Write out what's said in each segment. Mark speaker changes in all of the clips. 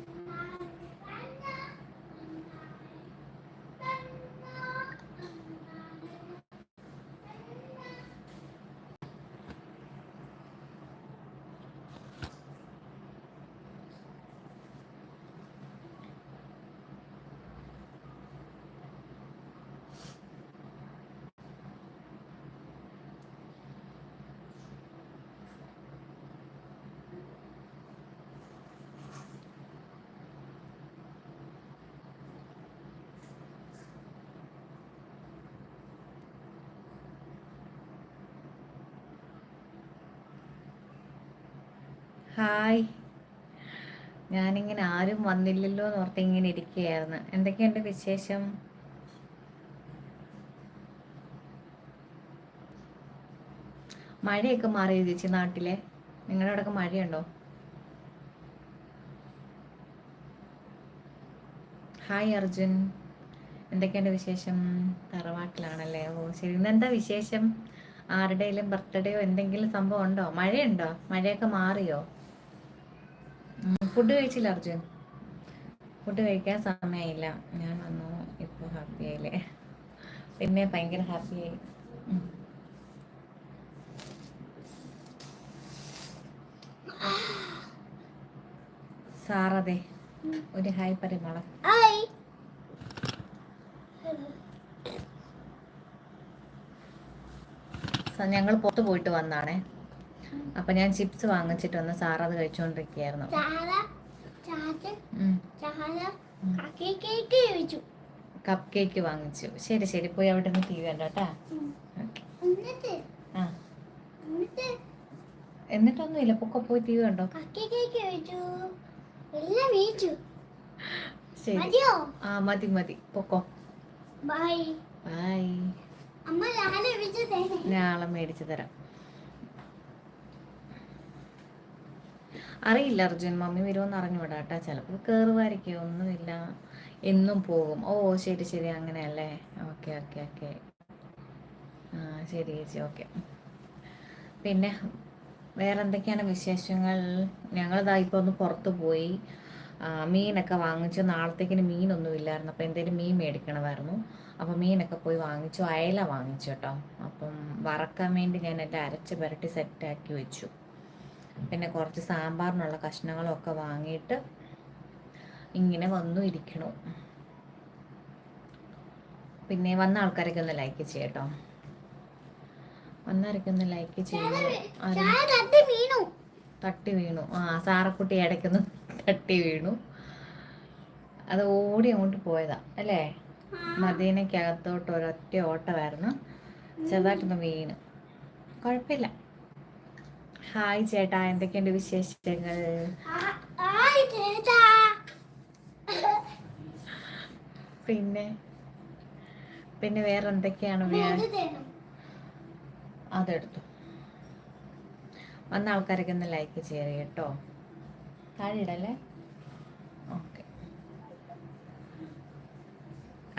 Speaker 1: Mm-hmm. Hi. ഞാനിങ്ങനെ ആരും വന്നില്ലല്ലോ എന്ന് ഓർത്ത് ഇങ്ങനെ ഇരിക്കുകയായിരുന്നു. എന്തൊക്കെയുണ്ട് വിശേഷം? മഴയൊക്കെ മാറിയോ ചേച്ചി നാട്ടിലെ. നിങ്ങളുടെ അവിടെയൊക്കെ മഴയുണ്ടോ? ഹായ് അർജുൻ. എന്തൊക്കെയുണ്ട് വിശേഷം? തറവാട്ടിലാണല്ലേ? ഓ ശരി. ഇന്നെന്താ വിശേഷം? ആരുടെയും ബർത്ത്ഡേയോ എന്തെങ്കിലും സംഭവം ഉണ്ടോ? മഴയുണ്ടോ? മഴയൊക്കെ മാറിയോ? ഫുഡ് കഴിച്ചില്ല അർജുൻ. ഫുഡ് കഴിക്കാൻ സമയമില്ല ഞാൻ വന്നു ഇപ്പോൾ ഹാപ്പി ആയില്ലേ? പിന്നെ ഭയങ്കര ഹാപ്പിയായി സാറതെ ഒരു ഹായ് പറയുമോളെ ഞങ്ങൾ പുറത്ത് പോയിട്ട് വന്നാണേ. അപ്പൊ ഞാൻ ചിപ്സ് വാങ്ങിച്ചിട്ട് വന്ന് സാർ അത് കഴിച്ചുകൊണ്ടിരിക്കുകയായിരുന്നു
Speaker 2: ചാല ചാച്ച
Speaker 1: ഉം.
Speaker 2: ചാല കേക്ക് കഴിച്ചു.
Speaker 1: കപ്പ് കേക്ക് വാങ്ങിച്ചു. ശരി ശരി. പോയി അവിടെ നിന്ന് ടി വി കണ്ടോ കേട്ടാ ഓക്കെ
Speaker 2: എന്നിട്ട്?
Speaker 1: ആ. എന്നിട്ടൊന്നുമില്ല. പൊക്കെ പോയി ടി വേണ്ടോ? കണ്ടോ ശരി. ആ മതി മതി. പൊക്കോ.
Speaker 2: ബൈ
Speaker 1: ബൈ നാളെ മേടിച്ചു തരാം. അറിയില്ല അർജുൻ. മമ്മി വരുമെന്ന് അറിഞ്ഞൂടാ കേട്ടോ ചിലപ്പോൾ കയറുമായിരിക്കും ഒന്നുമില്ല. എന്നും പോകും. ഓ ശരി ശരി. അങ്ങനെയല്ലേ? Okay okay okay. ആ ശരി ചേച്ചി. ഓക്കെ. പിന്നെ വേറെ എന്തൊക്കെയാണ് വിശേഷങ്ങൾ? ഞങ്ങളിതാ ഇപ്പോൾ ഒന്ന് പുറത്ത് പോയി. മീനൊക്കെ വാങ്ങിച്ചു. നാളത്തേക്കിന് മീനൊന്നും ഇല്ലായിരുന്നു. അപ്പോൾ എന്തെങ്കിലും മീൻ മേടിക്കണമായിരുന്നു. അപ്പോൾ മീനൊക്കെ പോയി വാങ്ങിച്ചു. അയല വാങ്ങിച്ചു കേട്ടോ. അപ്പം വറക്കാൻ വേണ്ടി ഞാൻ എന്റെ അരച്ച് പുരട്ടി സെറ്റാക്കി വെച്ചു. പിന്നെ കുറച്ച് സാമ്പാറിനുള്ള കഷ്ണങ്ങളൊക്കെ വാങ്ങിയിട്ട് ഇങ്ങനെ വന്നു ഇരിക്കണു. പിന്നെ വന്ന ആൾക്കാരൊക്കെ ഒന്ന് ലൈക്ക് ചെയ്യട്ടോ. വന്നവരൊക്കെ ഒന്ന് ലൈക്ക് ചെയ്യുന്നു.
Speaker 2: തട്ടി വീണു.
Speaker 1: തട്ടി വീണു. ആ സാറക്കുട്ടി ഇടയ്ക്കൊന്ന് തട്ടി വീണു. അത് ഓടി അങ്ങോട്ട് പോയതാ അല്ലേ? മദീനയ്ക്കകത്തോട്ട് ഒരൊറ്റ ഓട്ടമായിരുന്നു. ചെറുതായിട്ടൊന്ന് വീണ്. കുഴപ്പമില്ല. ഹായ് ചേട്ടാ എന്തൊക്കെയുണ്ട് വിശേഷങ്ങൾ? പിന്നെ പിന്നെ വേറെ എന്തൊക്കെയാണ് അതെടുത്തു. വന്ന ആൾക്കാരൊക്കെ ഒന്ന് ലൈക്ക് ചെയ്യറി കേട്ടോ. താഴെ ഓക്കെ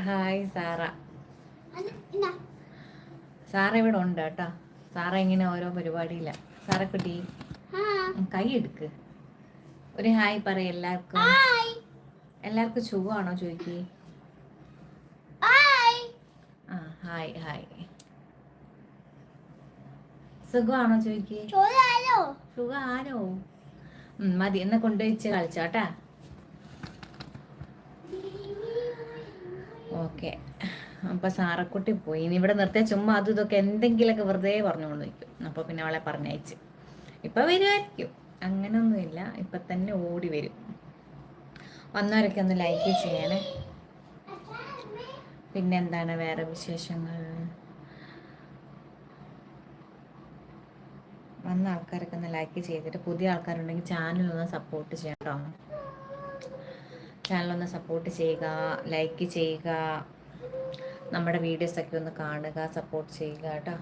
Speaker 1: ഹായ് സാറ സാറ ഇവിടെ ഉണ്ട് കേട്ടോ. സാറ ഇങ്ങനെ ഓരോ പരിപാടിയില്ല സാറക്കുട്ടി കൈ എടുക്ക്. ഒരു ഹായ് പറ എല്ലാവർക്കും. എല്ലാവർക്കും സുഖമാണോ ചോദിക്കേ?
Speaker 2: ഹായ്.
Speaker 1: ആ ഹായ് ഹായ്. സുഖമാണോ ചോദിക്കേ? സുഖ ആരോ മതി എന്നെ കൊണ്ടുവച്ച് കളിച്ചോട്ടാ ഓക്കെ അപ്പൊ സാറക്കുട്ടി പോയി. ഇനി ഇവിടെ നിർത്തിയ ചുമ്മാ അതും ഇതൊക്കെ എന്തെങ്കിലുമൊക്കെ വെറുതെ പറഞ്ഞുകൊണ്ട് നിൽക്കും. അപ്പൊ പിന്നെ അവളെ പറഞ്ഞയച്ച്. ഇപ്പൊ വരുമായിരിക്കും അങ്ങനൊന്നുമില്ല. ഇപ്പൊ തന്നെ ഓടി വരും. വന്നവരൊക്കെ ഒന്ന് ലൈക്ക് ചെയ്യണേ. പിന്നെന്താണ് വേറെ വിശേഷങ്ങൾ? വന്ന ആൾക്കാരൊക്കെ ഒന്ന് ലൈക്ക് ചെയ്തിട്ട് പുതിയ ആൾക്കാരുണ്ടെങ്കിൽ ചാനൽ ഒന്ന് സപ്പോർട്ട് ചെയ്യട്ടോ ചാനലൊന്ന് സപ്പോർട്ട് ചെയ്യുക ലൈക്ക് ചെയ്യുക. നമ്മുടെ വീഡിയോസൊക്കെ ഒന്ന് കാണുക സപ്പോർട്ട് ചെയ്യുക കേട്ടോ.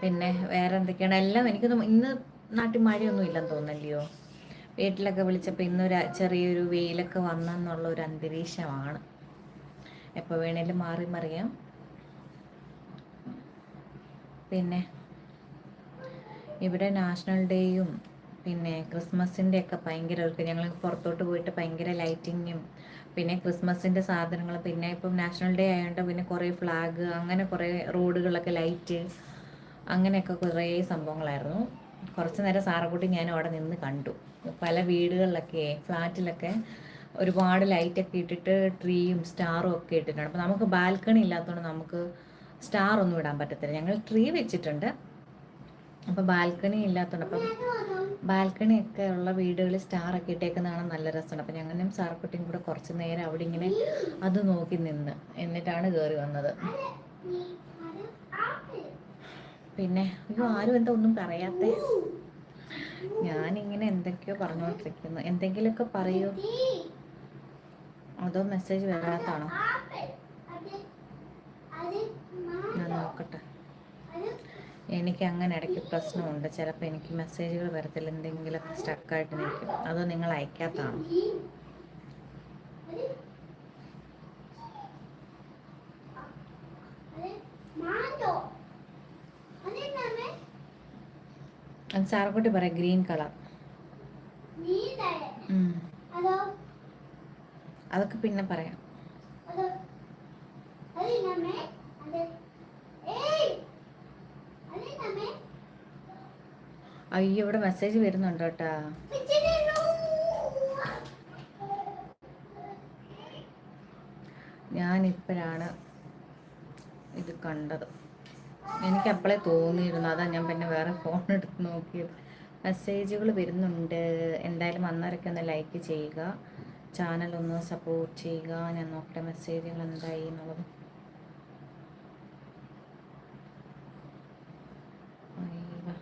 Speaker 1: പിന്നെ വേറെ എന്തൊക്കെയാണ്? എല്ലാം എനിക്ക് ഇന്ന് നാട്ടിൽ മഴയൊന്നും ഇല്ലെന്ന് തോന്നല്ലയോ വീട്ടിലൊക്കെ വിളിച്ചപ്പോൾ ഇന്നൊരു ചെറിയൊരു വെയിലൊക്കെ വന്നെന്നുള്ള ഒരു അന്തരീക്ഷമാണ്. എപ്പോൾ വേണേലും മാറി മറിയാം. പിന്നെ ഇവിടെ നാഷണൽ ഡേയും പിന്നെ ക്രിസ്മസിന്റെ ഒക്കെ ഭയങ്കര ഒരു ഞങ്ങൾ പുറത്തോട്ട് പോയിട്ട് ഭയങ്കര ലൈറ്റിങ്ങും. പിന്നെ ക്രിസ്മസിന്റെ സാധനങ്ങൾ പിന്നെ ഇപ്പം നാഷണൽ ഡേ ആയതുകൊണ്ട് പിന്നെ കുറേ ഫ്ലാഗ് അങ്ങനെ കുറേ റോഡുകളൊക്കെ ലൈറ്റ് അങ്ങനെയൊക്കെ കുറേ സംഭവങ്ങളായിരുന്നു. കുറച്ച് നേരം സാറക്കുട്ടി ഞാൻ അവിടെ നിന്ന് കണ്ടു. പല വീടുകളിലൊക്കെ ഫ്ലാറ്റിലൊക്കെ ഒരുപാട് ലൈറ്റൊക്കെ ഇട്ടിട്ട് ട്രീയും സ്റ്റാറും ഒക്കെ ഇട്ടിട്ടുണ്ട്. അപ്പോൾ നമുക്ക് ബാൽക്കണി ഇല്ലാത്തതുകൊണ്ട് നമുക്ക് സ്റ്റാർ ഒന്നും ഇടാൻ പറ്റത്തില്ല. ഞങ്ങൾ ട്രീ വെച്ചിട്ടുണ്ട്. അപ്പോൾ ബാൽക്കണി ഇല്ലാത്തതുകൊണ്ട് അപ്പം ബാൽക്കണി ഒക്കെ ഉള്ള വീടുകളിൽ സ്റ്റാർ ഒക്കെ ഇട്ടേക്കുന്നതാണ് നല്ല രസമാണ് അപ്പം ഞങ്ങളും സാറക്കുട്ടിയും കൂടെ കുറച്ച് നേരം അവിടെ ഇങ്ങനെ അത് നോക്കി നിന്ന് എന്നിട്ടാണ് കയറി വന്നത്. പിന്നെ അയ്യോ ആരും എന്താ ഒന്നും പറയാത്ത? ഞാനിങ്ങനെ എന്തൊക്കെയോ പറഞ്ഞുകൊണ്ടിരിക്കുന്നു. എന്തെങ്കിലുമൊക്കെ പറയൂ. അതോ മെസ്സേജ് വരാത്താണോ ഞാൻ നോക്കട്ടെ. എനിക്ക് അങ്ങനെ ഇടയ്ക്ക് പ്രശ്നമുണ്ട്. ചിലപ്പോൾ എനിക്ക് മെസ്സേജുകൾ വരത്തില്ല. എന്തെങ്കിലുമൊക്കെ സ്റ്റക്കായിട്ട് നിൽക്കും. അതോ നിങ്ങൾ അയക്കാത്തതാണ്? സാറക്കുട്ടി പറയാം ഗ്രീൻ കളർ. അതൊക്കെ പിന്നെ പറയാം
Speaker 2: അതോ അതെന്താണ് അത് ഏയ് അതെന്താണ്
Speaker 1: അയ്യോ ഇവിടെ മെസ്സേജ് വരുന്നുണ്ട് കേട്ടാ. ഞാനിപ്പോഴാണ് ഇത് കണ്ടത്. എനിക്ക് അപ്പോഴേ തോന്നിയിരുന്നു. അതാ ഞാൻ പിന്നെ വേറെ ഫോൺ എടുത്ത് നോക്കിയത്. മെസ്സേജുകൾ വരുന്നുണ്ട്. എന്തായാലും വന്നവരൊക്കെ ഒന്ന് ലൈക്ക് ചെയ്യുക. ചാനൽ ഒന്ന് സപ്പോർട്ട് ചെയ്യുക. ഞാൻ നോക്കട്ടെ മെസ്സേജുകൾ എന്തായി എന്നുള്ളത് അയ്യോ.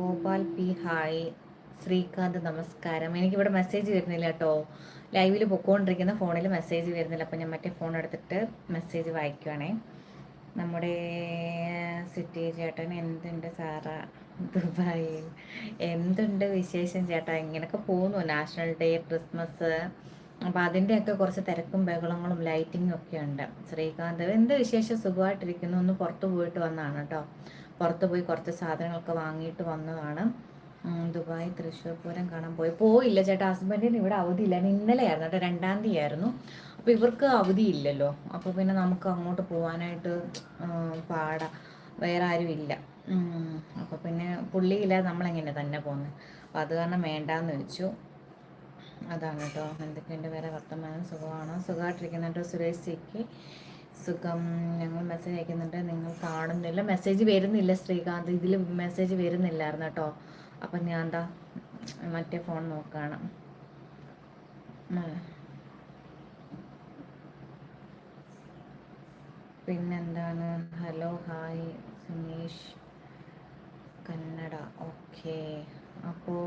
Speaker 1: ഗോപാൽ പി. ഹായ്. ശ്രീകാന്ത് നമസ്കാരം. എനിക്കിവിടെ മെസ്സേജ് വരുന്നില്ല കേട്ടോ ലൈവിൽ പൊക്കോണ്ടിരിക്കുന്ന ഫോണിൽ മെസ്സേജ് വരുന്നില്ല. അപ്പോൾ ഞാൻ മറ്റേ ഫോൺ എടുത്തിട്ട് മെസ്സേജ് വായിക്കുവാണേ. നമ്മുടെ സിറ്റി ചേട്ടൻ എന്തുണ്ട് സാറ? ദുബായിൽ എന്തുണ്ട് വിശേഷം ചേട്ടാ? ഇങ്ങനെയൊക്കെ പോകുന്നു. നാഷണൽ ഡേ ക്രിസ്മസ് അപ്പോൾ അതിന്റെയൊക്കെ കുറച്ച് തിരക്കും ബഹളങ്ങളും ലൈറ്റിങ്ങും ഒക്കെ ഉണ്ട്. ശ്രീകാന്ത് എന്ത് വിശേഷം? സുഖമായിട്ടിരിക്കുന്നു. ഒന്ന് പുറത്ത് പോയിട്ട് വന്നതാണ് കേട്ടോ പുറത്ത് പോയി കുറച്ച് സാധനങ്ങളൊക്കെ വാങ്ങിയിട്ട് വന്നതാണ്. ദുബായ് തൃശ്ശൂർ പൂരം കാണാൻ പോയി. പോയില്ല ചേട്ടാ. ഹസ്ബൻഡിന് ഇവിടെ അവധിയില്ലായിരുന്നു ഇന്നലെയായിരുന്നു കേട്ടോ രണ്ടാം തീയതി ആയിരുന്നു അപ്പോൾ ഇവർക്ക് അവധിയില്ലല്ലോ. അപ്പോൾ പിന്നെ നമുക്ക് അങ്ങോട്ട് പോകാനായിട്ട് പാടാ. വേറെ ആരും ഇല്ല. അപ്പോൾ പിന്നെ പുള്ളിയില്ലാതെ നമ്മളെങ്ങനെ തന്നെ പോകുന്നത് അപ്പോൾ അത് കാരണം വേണ്ടാന്ന് വെച്ചു. അതാണ് കേട്ടോ. എന്തൊക്കെയുണ്ട് വേറെ വർത്തമാനം? സുഖമാണോ? സുഖമായിട്ടിരിക്കുന്നുണ്ട് സുരേഷ് സിക്ക് സുഖം ഞങ്ങൾ മെസ്സേജ് അയക്കുന്നുണ്ട്. നിങ്ങൾ കാണുന്നില്ല. മെസ്സേജ് വരുന്നില്ല ശ്രീകാന്ത്. ഇതിൽ മെസ്സേജ് വരുന്നില്ലായിരുന്നു കേട്ടോ. അപ്പം ഞാൻ എന്താ മറ്റേ ഫോൺ നോക്കുകയാണ്. പിന്നെന്താണ്? Hello hi Suneesh. Kannada. Okay അപ്പോൾ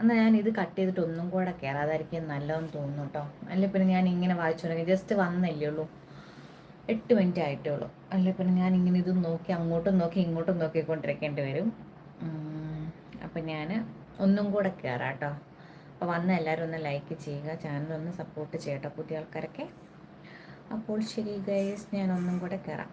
Speaker 1: എന്നാൽ ഞാൻ ഇത് കട്ട് ചെയ്തിട്ട് ഒന്നും കൂടെ കയറാതായിരിക്കും നല്ലതെന്ന് തോന്നുന്നു കേട്ടോ. അല്ലെങ്കിൽ പിന്നെ ഞാൻ ഇങ്ങനെ വായിച്ചു തുടങ്ങി. ജസ്റ്റ് വന്നല്ലേ ഉള്ളൂ. എട്ട് മിനിറ്റ് ആയിട്ടേ ഉള്ളൂ അല്ലെ? പിന്നെ ഞാൻ ഇങ്ങനെ ഇത് നോക്കി അങ്ങോട്ടും നോക്കി ഇങ്ങോട്ടും നോക്കിക്കൊണ്ടിരിക്കേണ്ടി വരും. അപ്പം ഞാൻ ഒന്നും കൂടെ കയറാം കേട്ടോ അപ്പോൾ വന്ന എല്ലാവരും ഒന്ന് ലൈക്ക് ചെയ്യുക ചാനൽ ഒന്ന് സപ്പോർട്ട് ചെയ്യട്ടോ പുതിയ ആൾക്കാരൊക്കെ. അപ്പോൾ ശരി ഗൈസ് ഞാൻ ഒന്നും കൂടെ കയറാം